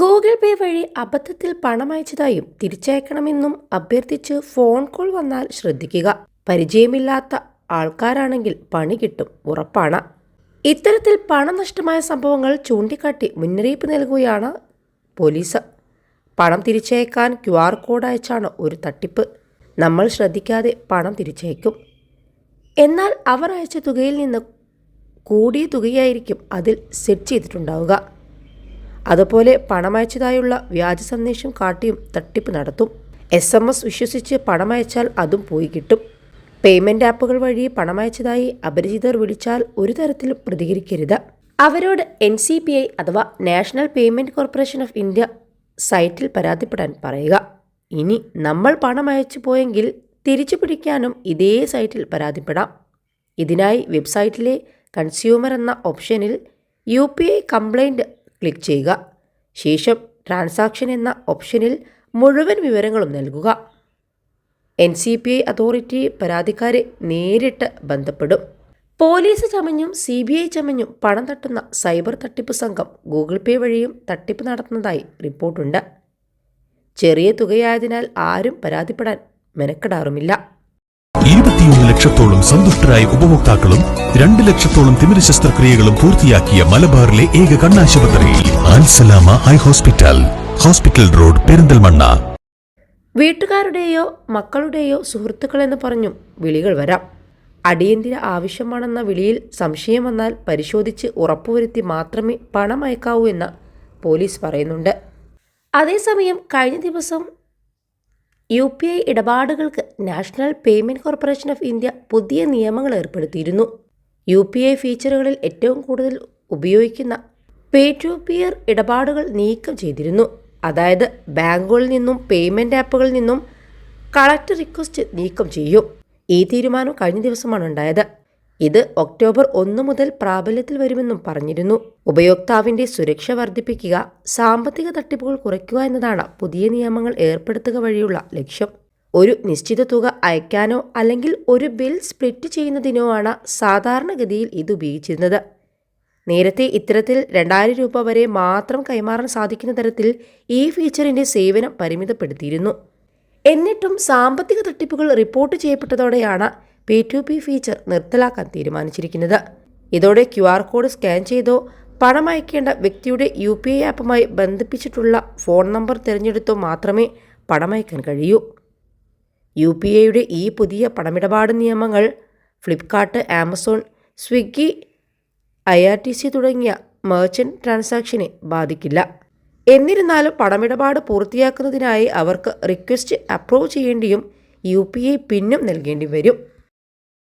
Google പേ വഴി അബദ്ധത്തിൽ പണം അയച്ചതായും തിരിച്ചയക്കണമെന്നും അഭ്യർത്ഥിച്ച് ഫോൺ കോൾ വന്നാൽ ശ്രദ്ധിക്കുക. പരിചയമില്ലാത്ത ആൾക്കാരാണെങ്കിൽ പണി കിട്ടും ഉറപ്പാണ്. ഇത്തരത്തിൽ പണനഷ്ടമായ സംഭവങ്ങൾ ചൂണ്ടിക്കാട്ടി മുന്നറിയിപ്പ് നൽകുകയാണ് പോലീസ്. പണം തിരിച്ചയക്കാൻ ക്യു ആർ കോഡ് അയച്ചാണ് ഒരു തട്ടിപ്പ്. നമ്മൾ ശ്രദ്ധിക്കാതെ പണം തിരിച്ചയക്കും. എന്നാൽ അവർ അയച്ച തുകയിൽ നിന്ന് കൂടിയ തുകയായിരിക്കും അതിൽ സെറ്റ് ചെയ്തിട്ടുണ്ടാവുക. അതുപോലെ പണമയച്ചതായുള്ള വ്യാജ സന്ദേശം കാട്ടിയും തട്ടിപ്പ് നടത്തും. എസ് എം എസ് വിശ്വസിച്ച് പണമയച്ചാൽ അതും പോയി കിട്ടും. പേയ്മെന്റ് ആപ്പുകൾ വഴി പണമയച്ചതായി അപരിചിതർ വിളിച്ചാൽ ഒരു തരത്തിലും പ്രതികരിക്കരുത്. അവരോട് എൻ സി പി ഐ അഥവാ national payment corporation of India സൈറ്റിൽ പരാതിപ്പെടാൻ പറയുക. ഇനി നമ്മൾ പണം അയച്ചു പോയെങ്കിൽ തിരിച്ചു പിടിക്കാനും ഇതേ സൈറ്റിൽ പരാതിപ്പെടാം. ഇതിനായി വെബ്സൈറ്റിലെ കൺസ്യൂമർ എന്ന ഓപ്ഷനിൽ U P I complaint click ചെയ്യുക. ശേഷം ട്രാൻസാക്ഷൻ എന്ന ഓപ്ഷനിൽ മുഴുവൻ വിവരങ്ങളും നൽകുക. N C P I authority പരാതിക്കാരെ നേരിട്ട് ബന്ധപ്പെടും. പോലീസ് ചമഞ്ഞും സി ബി ഐ ചമഞ്ഞും പണം തട്ടുന്ന സൈബർ തട്ടിപ്പ് സംഘം ഗൂഗിൾ പേ വഴിയും തട്ടിപ്പ് നടത്തുന്നതായി റിപ്പോർട്ടുണ്ട്. ചെറിയ തുകയായതിനാൽ ആരും പരാതിപ്പെടാൻ മെനക്കെടാറുമില്ല. ഇരുപത്തിയൊന്ന് ലക്ഷത്തോളം സന്തുഷ്ടരായ ഉപഭോക്താക്കളും രണ്ട് ലക്ഷത്തോളം തിമിര ശസ്ത്രക്രിയകളും പൂർത്തിയാക്കിയ മലബാറിലെ ഏക കണ്ണാശുപത്രി Al Salama eye hospital hospital road Perinthalmanna. വീട്ടുകാരുടെയോ മക്കളുടെയോ സുഹൃത്തുക്കളെന്ന് പറഞ്ഞു വിളികൾ വരാം. അടിയന്തര ആവശ്യമാണെന്ന വിളിയിൽ സംശയം വന്നാൽ പരിശോധിച്ച് ഉറപ്പുവരുത്തി മാത്രമേ പണം അയക്കാവൂ എന്ന് പോലീസ് പറയുന്നുണ്ട്. അതേസമയം കഴിഞ്ഞ ദിവസം U P I ഇടപാടുകൾക്ക് national payment corporation of India പുതിയ നിയമങ്ങൾ ഏർപ്പെടുത്തിയിരുന്നു. യു പി ഐ ഫീച്ചറുകളിൽ ഏറ്റവും കൂടുതൽ ഉപയോഗിക്കുന്ന പേ ടു പിയർ ഇടപാടുകൾ നീക്കം ചെയ്തിരുന്നു. അതായത് ബാങ്കുകളിൽ നിന്നും പേയ്മെന്റ് ആപ്പുകളിൽ നിന്നും കളക്ട് റിക്വസ്റ്റ് നീക്കം ചെയ്യും. ഈ തീരുമാനം കഴിഞ്ഞ ദിവസമാണ് ഉണ്ടായത്. ഇത് ഒക്ടോബർ ഒന്ന് മുതൽ പ്രാബല്യത്തിൽ വരുമെന്നും പറഞ്ഞിരുന്നു. ഉപയോക്താവിന്റെ സുരക്ഷ വർദ്ധിപ്പിക്കുക സാമ്പത്തിക തട്ടിപ്പുകൾ കുറയ്ക്കുക എന്നതാണ് പുതിയ നിയമങ്ങൾ ഏർപ്പെടുത്തുക വഴിയുള്ള ലക്ഷ്യം. ഒരു നിശ്ചിത തുക അയക്കാനോ അല്ലെങ്കിൽ ഒരു ബിൽ സ്പ്ലിറ്റ് ചെയ്യുന്നതിനോ ആണ് സാധാരണഗതിയിൽ ഇത് ഉപയോഗിച്ചിരുന്നത്. നേരത്തെ ഇത്തരത്തിൽ രണ്ടായിരം രൂപ വരെ മാത്രം കൈമാറാൻ സാധിക്കുന്ന തരത്തിൽ ഈ ഫീച്ചറിന്റെ സേവനം പരിമിതപ്പെടുത്തിയിരുന്നു. എന്നിട്ടും സാമ്പത്തിക തട്ടിപ്പുകൾ റിപ്പോർട്ട് ചെയ്യപ്പെട്ടതോടെയാണ് പി ടു പി ഫീച്ചർ നിർത്തലാക്കാൻ തീരുമാനിച്ചിരിക്കുന്നത്. ഇതോടെ ക്യു ആർ കോഡ് സ്കാൻ ചെയ്തോ പണം അയക്കേണ്ട വ്യക്തിയുടെ യു പി ഐ ആപ്പുമായി ബന്ധിപ്പിച്ചിട്ടുള്ള ഫോൺ നമ്പർ തിരഞ്ഞെടുത്തോ മാത്രമേ പണമയക്കാൻ കഴിയൂ. യു പി ഐയുടെ ഈ പുതിയ പണമിടപാട് നിയമങ്ങൾ Flipkart Amazon Swiggy I R T C തുടങ്ങിയ മെർച്ചന്റ് ട്രാൻസാക്ഷനെ ബാധിക്കില്ല. എന്നിരുന്നാലും പണമിടപാട് പൂർത്തിയാക്കുന്നതിനായി അവർക്ക് റിക്വസ്റ്റ് അപ്രൂവ് ചെയ്യേണ്ടിയും യു പി ഐ പിന്നും നൽകേണ്ടി വരും.